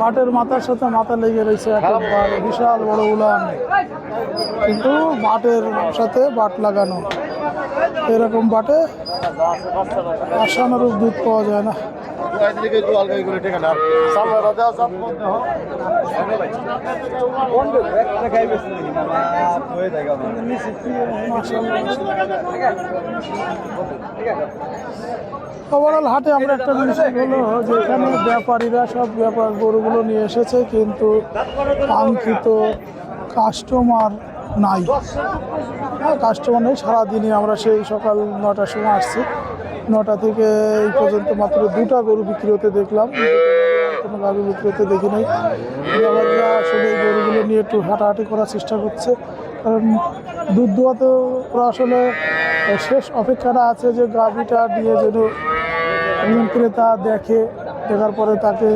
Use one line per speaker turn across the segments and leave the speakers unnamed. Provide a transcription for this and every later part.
মাঠের মাথার সাথে মাথা লেগে রয়েছে একেবারে বিশাল বড় উলান। কিন্তু বাটের সাথে বাট লাগানো। এরকম বাটে আশানুরূপ দুধ পাওয়া যায় না। ওভারঅল হাটে আমরা একটা জিনিস হলো যে এখানে ব্যাপারীরা সব ব্যাপার গরুগুলো নিয়ে এসেছে, কিন্তু কাঙ্ক্ষিত কাস্টমার নাই। কাস্টমার নেই, সারাদিনই আমরা সেই সকাল নটার সময় আসছি। নটা থেকে এই পর্যন্ত মাত্র দুটা গরু বিক্রি হতে দেখলাম। কোনো গাড়ি বিক্রি হতে দেখি নাই। আসলে এই গরুগুলো নিয়ে একটু হাঁটাহাঁটি করার চেষ্টা করছে। কারণ দুধ দোয়াতে ওরা আসলে শেষ অপেক্ষাটা আছে যে গাভিটা নিয়ে যেন একজন ক্রেতা দেখে, দেখার পরে তাকে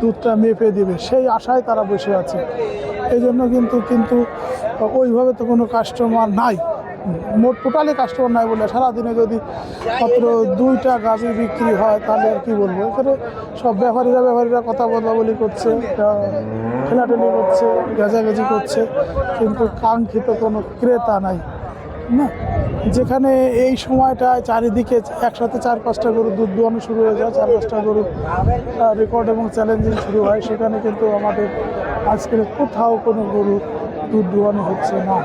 দুধটা মেপে দিবে। সেই আশায় তারা বসে আছে। এই জন্য কিন্তু কিন্তু ওইভাবে তো কোনো কাস্টমার নাই। মোট টোটালি কাস্টমার নাই বলে সারাদিনে যদি মাত্র দুইটা গাভি বিক্রি হয়, তাহলে আর কি বলব? এখানে সব ব্যাপারীরা ব্যাপারীরা কথা বলা বলি করছে ঠেলাঠেলি করছে গেজাগেজি করছে, কিন্তু কাঙ্ক্ষিত কোনো ক্রেতা নাই, না? যেখানে এই সময়টায় চারিদিকে একসাথে চার পাঁচটা গরু দুধ দোয়ানো শুরু হয়ে যায়, চার পাঁচটা গরু রেকর্ড এবং চ্যালেঞ্জিং শুরু হয়, সেখানে কিন্তু আমাদের আজকের কোথাও কোনো গরু দুধ দোয়ানো হচ্ছে না।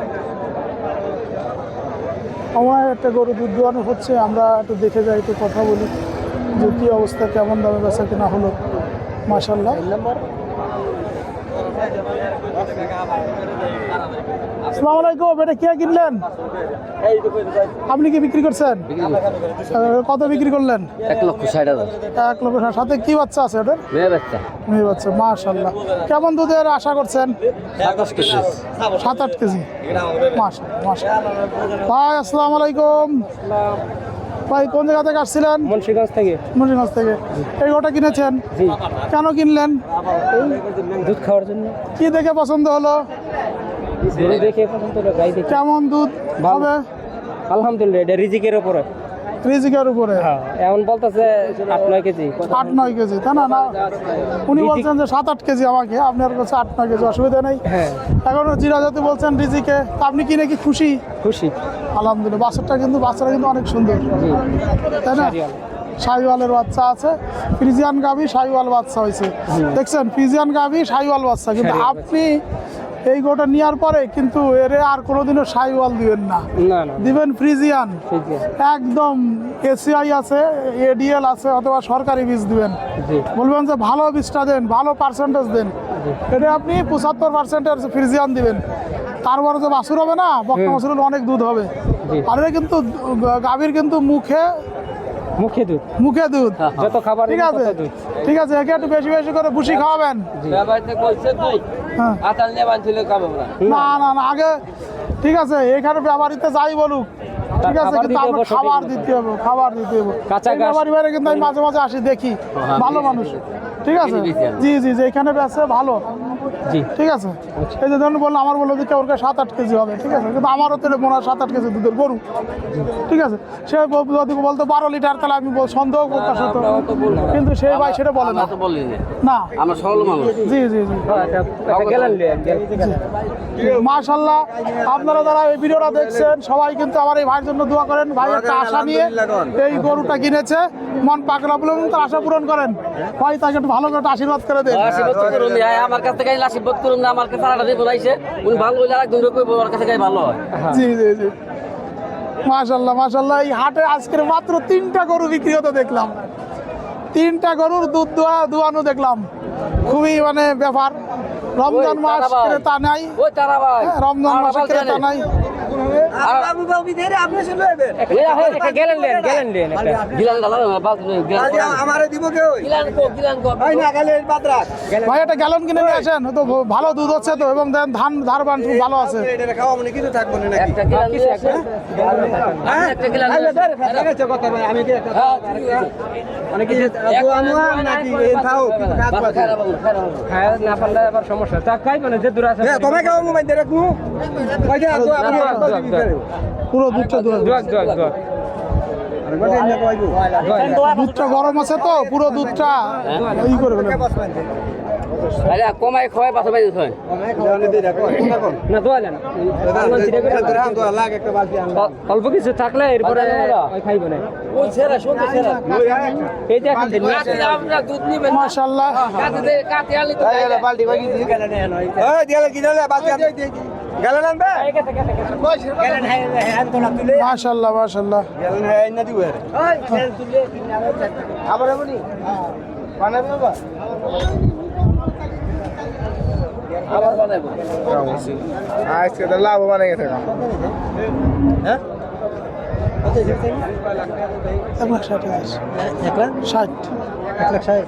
আমার একটা গরু দুধ দোয়ানো হচ্ছে, আমরা একটু দেখে যাই, একটু কথা বলি যে কী অবস্থা, কেমন দামে বেচা কেনা হলো মাসাল্লাহ আসসালামু আলাইকুম এটা কে কিনলেন? আপনি কি বিক্রি করছেন? কত বিক্রি করলেন?
এক লক্ষ ষাট হাজার।
এক লক্ষ সাথে কি বাচ্চা আছে ওটার
মেয়ে বাচ্চা।
মেয়ে বাচ্চা মাশাল্লাহ কেমন দুধের আশা করছেন? সাত আট কেজি। ভাই আসসালামু আলাইকুম। ভাই কোন জায়গা থেকে আসছিলেন?
মুন্সিগঞ্জ থেকে।
মুন্সিগঞ্জ থেকে। এই গোটা কিনেছেন? কেন কিনলেন?
দুধ খাওয়ার জন্য।
কি দেখে পছন্দ হলো?
গরু দেখে পছন্দ হলো গাই দেখে।
কেমন দুধ? হবে?
আলহামদুলিল্লাহ এটা রিজিকের উপরে।
রিজিকের উপরে?
হ্যাঁ এমন বলতেছে আট নয় কেজি।
আট নয় কেজি তাই না? না উনি বলছেন যে সাত আট কেজি আমাকে আপনার কাছে আট নয় কেজি অসুবিধা নেই।
হ্যাঁ।
এখন জিরা জাতি বলছেন রিজিকে তা আপনি কি খুশি?
খুশি।
আলহামদুলিল্লাহ বাছরটা কিন্তু বাচ্চারা কিন্তু অনেক সুন্দর। তাই না?
শাহিওয়াল।
শাহিওয়ালের বাচ্চা আছে। ফ্রিজিয়ান গাভি শাহিওয়াল বাচ্চা হয়েছে। দেখছেন ফ্রিজিয়ান গাভি শাহিওয়াল বাচ্চা। কিন্তু আপনি এই গোটা নেওয়ার পরে কিন্তু এরে আর কোনোদিনও সাইওয়াল দিবেন না।
না না
দিবেন ফ্রিজিয়ান। একদম এসিআই আছে এডিএল আছে অথবা সরকারি বীজ দিবেন। বলবেন যে ভালো বীজটা দেন ভালো পার্সেন্টেজ দেন। এটা আপনি পঁচাত্তর পার্সেন্টের ফ্রিজিয়ান দিবেন। তারপরে যে বাছুর হবে না বক্তা হলে অনেক দুধ হবে। আর এটা কিন্তু গাভীর কিন্তু মুখে
মুখে দুধ।
মুখে দুধ।
যত খাবার
ঠিক আছে। ঠিক আছে একে একটু বেশি বেশি করে ভুসি খাওয়াবেন।
তুই
হ্যাঁ
আতাল নিয়ে বানছিল কামে না
না না আগে ঠিক আছে এখানে ব্যাপারিতে যাই বলুক। ঠিক আছে কিন্তু খাবার দিতে হবে খাবার দিতে হবে।
কাঁচা
এই বাইরে কিন্তু আমি মাঝে মাঝে আসি দেখি। ভালো মানুষ। ঠিক আছে? জি জি যে এখানে বেছে ভালো।
জি।
ঠিক আছে? এই যে ধরুন বলল আমার বলল যে ওর সাত আট কেজি হবে ঠিক আছে? কিন্তু আমারও তো মনে হয় সাত আট কেজি দুধের গরু। ঠিক আছে? সে যদি বলতো বারো লিটার তাহলে আমি সন্দেহ প্রকাশ হতো। কিন্তু সেই ভাই সেটা বলে না।
না। আমরা সরল মানুষ।
জি জি জি। মাশাল্লাহ আপনারা যারা এই ভিডিওটা দেখছেন সবাই কিন্তু আমার এই ভাইয়ের জন্য দোয়া করেন। ভাই একটা আশা নিয়ে এই গরুটা কিনেছে। মন পাকড়া বলে তার আশা পূরণ করেন। ভাই তাকে একটু ভালো করে আশীর্বাদ করে দেন।
করুন। আমার কাছ থেকে আশীর্বাদ করুন না আমার কাছে আলাদা দিয়ে বলাইছে উনি ভালো হইলে একজন কইব ওর কাছে গাই ভালো হয়।
জি জি জি। মাশাল্লাহ মাশাল্লাহ এই হাটে আজকের মাত্র তিনটা গরু বিক্রি হতে দেখলাম। তিনটা গরুর দুধ দোয়া দোয়ানো দেখলাম। খুবই মানে ব্যাপার। রমজান মাস। ক্রেতা নাই। হ্যাঁ, রমজান মাস ক্রেতা নাই।
ভাই
একটা গ্যালন কিনে নিয়ে আসেন তো ভালো দুধ হচ্ছে তো এবং ধান ধারবান খুব ভালো আছে
মানে
হ্যাঁ
মানে
সমস্যা তা
পুরো দুধটা গরম আছে তো পুরো দুধটা। ই করে ফেলেন।
আরে কমাই খাওয়াই পাথর বাইরে
জানি দিয়ে রাখো কোনটা কোন
না দোয়া অল্প কিছু থাকলে এরপরে না।
ওই
হ্যাঁ না দিব। আবার বলি বানাবে বাবা?
আবার বানাবো।
আজকে তো লাভবান হয়ে গেছে হ্যাঁ?
এক লাখ ষাট হাজার। ষাট।
এক লাখ ষাট।